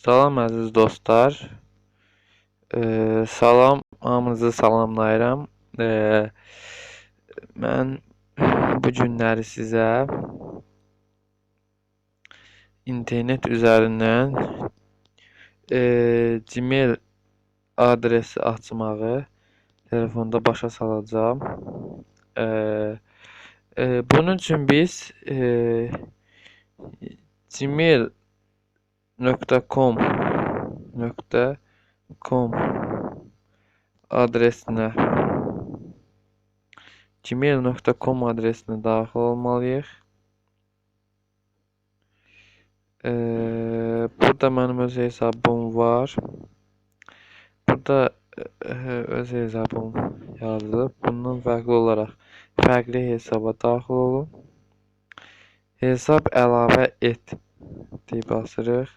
Salam əziz dostlar. Eee, salam, hamınızı salamlayıram. Eee, mən bu günləri sizə internet üzərindən eee, Gmail adresi açmağı telefonda başa salacağım. Eee, eee, bunun üçün biz eee, gmail.com nöqtə com adresinə gmail.com adresinə daxil olmalıyıq. Eee, burada mənim öz hesabım var. Burada eee, öz hesabım yazılıb. Bundan fərqli olaraq fərqli hesaba daxil olun. Hesab əlavə et deyib basırıq.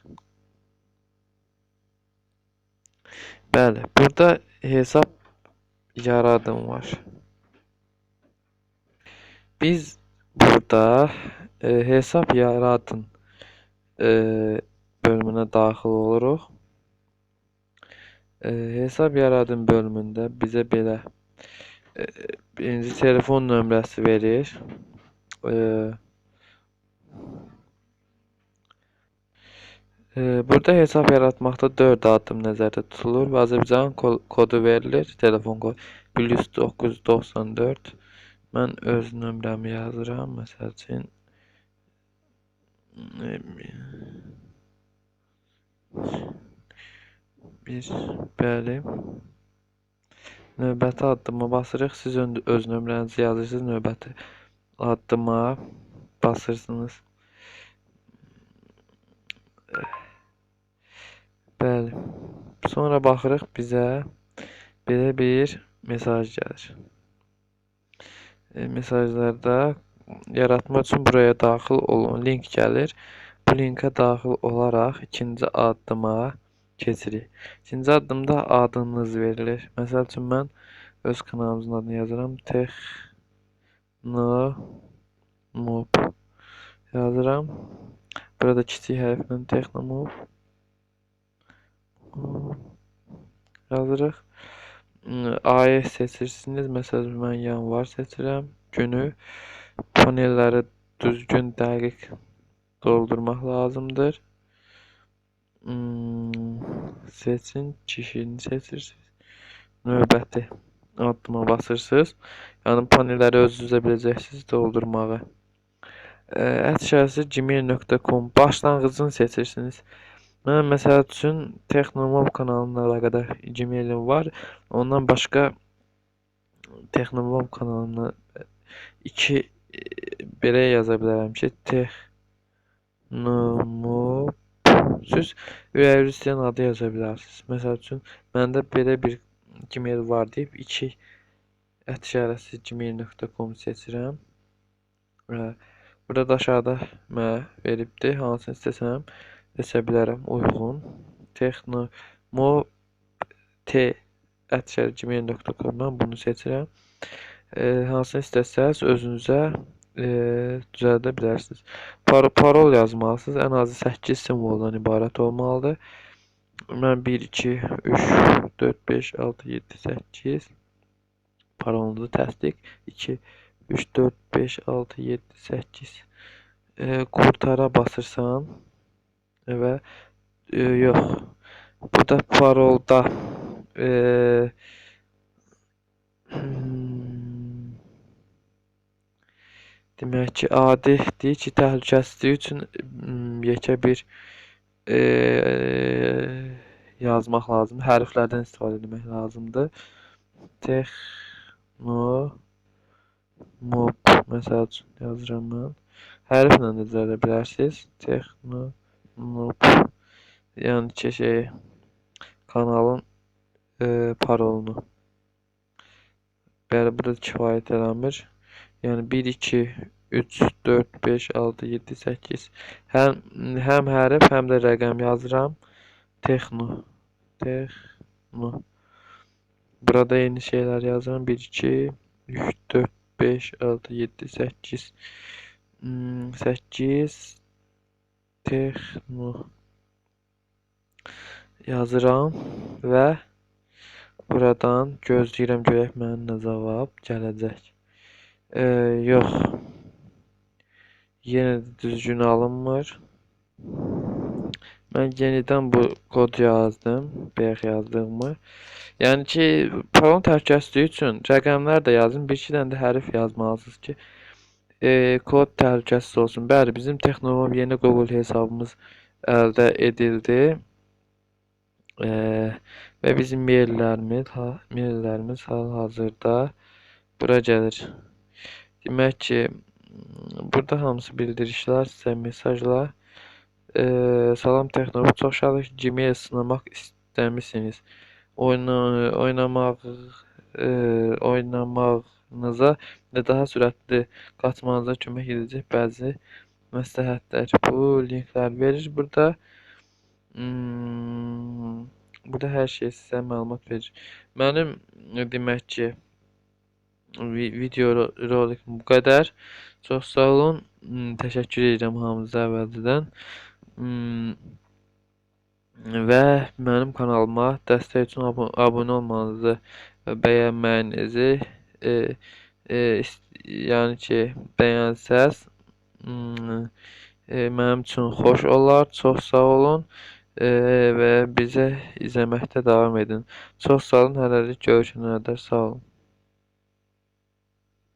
Bəli, burada hesab yaradım var. Biz burada e, hesab yaradın e, bölümünə daxil oluruq. E, hesab yaradın bölümündə bizə belə e, birinci telefon nömrəsi verir. E, burada hesab yaratmaqda 4 addım nəzərdə tutulur və Azərbaycan ko- kodu verilir. Telefon kodu 994. Mən öz nömrəmi yazıram. Məsəl üçün bir bəli. Növbəti addıma basırıq. Siz öz nömrənizi yazırsınız. Növbəti addıma basırsınız. Bəli. Sonra baxırıq bizə belə bir mesaj gəlir. E, mesajlarda yaratmaq üçün buraya daxil olun link gəlir. Bu linkə daxil olaraq ikinci addıma keçirik. İkinci addımda adınız verilir. Məsəl üçün mən öz kanalımızın adını yazıram. Texno Mob yazıram. Burada kiçik hərflə Texno Mob yazırıq. Hmm, Ayı seçirsiniz. Məsəl üçün mən yanvar seçirəm. Günü panelləri düzgün, dəqiq doldurmaq lazımdır. Hmm, seçin, kişini seçirsiniz. Növbəti addıma basırsınız. Yəni panelləri özünüzə biləcəksiniz doldurmağı. Ə, Əşyası gmail.com başlanğıcını seçirsiniz. Mən məsəl üçün Texnomob kanalına əlaqədar Gmailim var. Ondan başqa Texnomob kanalına iki e, belə yaza bilərəm ki, Texnomob siz istəyən adı yaza bilərsiniz. Məsəl üçün məndə belə bir Gmail var deyib iki ət gmail.com seçirəm. Burada da aşağıda mənə veribdir. Hansını istəsəm seçə bilərəm uyğun. Texno mo t gmail.com-dan bunu seçirəm. E, hansını istəsəz özünüzə e, düzəldə bilərsiniz. Par parol yazmalısınız. Ən azı 8 simvoldan ibarət olmalıdır. Mən 1 2 3 4 5 6 7 8 parolunuzu təsdiq 2 3 4 5 6 7 8 e, qurtara basırsan və e, yox bu da parolda e, hmm, demək ki adi deyir ki təhlükəsizliyi üçün yekə bir e, yazmaq lazımdır. Hərflərdən istifadə etmək lazımdır. Texno mob məsəl üçün yazıram mən. Hərflə də düzəldə bilərsiniz. Texno mob yəni ki şey kanalın e, parolunu. Bəli, burada kifayət eləmir. Yəni 1 2 3 4 5 6 7 8 həm həm hərf, həm də rəqəm yazıram. Texno Texno Burada yeni şeyler yazıram. 1 2 3 4 5 6 7 8 hmm, 8 Texno yazıram və buradan gözləyirəm görək mənim nə cavab gələcək. E, yox. Yenə də düzgün alınmır. Mən yenidən bu kod yazdım. Bayaq yazdığımı. Yəni ki, parolun təhlükəsizliyi üçün rəqəmlər də yazın. Bir iki dənə də hərf yazmalısınız ki, e, kod təhlükəsiz olsun. Bəli, bizim Texnomob yeni Google hesabımız əldə edildi. E, və bizim maillərimiz, ha, hal-hazırda bura gəlir. Demək ki, burada hamısı bildirişlər, sizə mesajlar. E, salam Texnomob, çox şadıq ki, Gmail sınamaq istəmisiniz. Oyna, oynamaq, e, oynamağınıza və daha sürətli qaçmanıza kömək edəcək bəzi məsləhətlər. Bu linklər verir burada. Hmm, burada hər şey sizə məlumat verir. Mənim demək ki, vi- video ro- rolikim bu qədər. Çox sağ olun. Hmm, Təşəkkür edirəm hamınıza əvvəlcədən. Hmm, və mənim kanalıma dəstək üçün abun abunə olmanızı və bəyənməyinizi e, e, yəni ki, bəyənsəz e, mənim üçün xoş olar. Çox sağ olun. E, və bizə izləməkdə davam edin. Çox sağ olun. Hələlik görüşənə qədər sağ olun.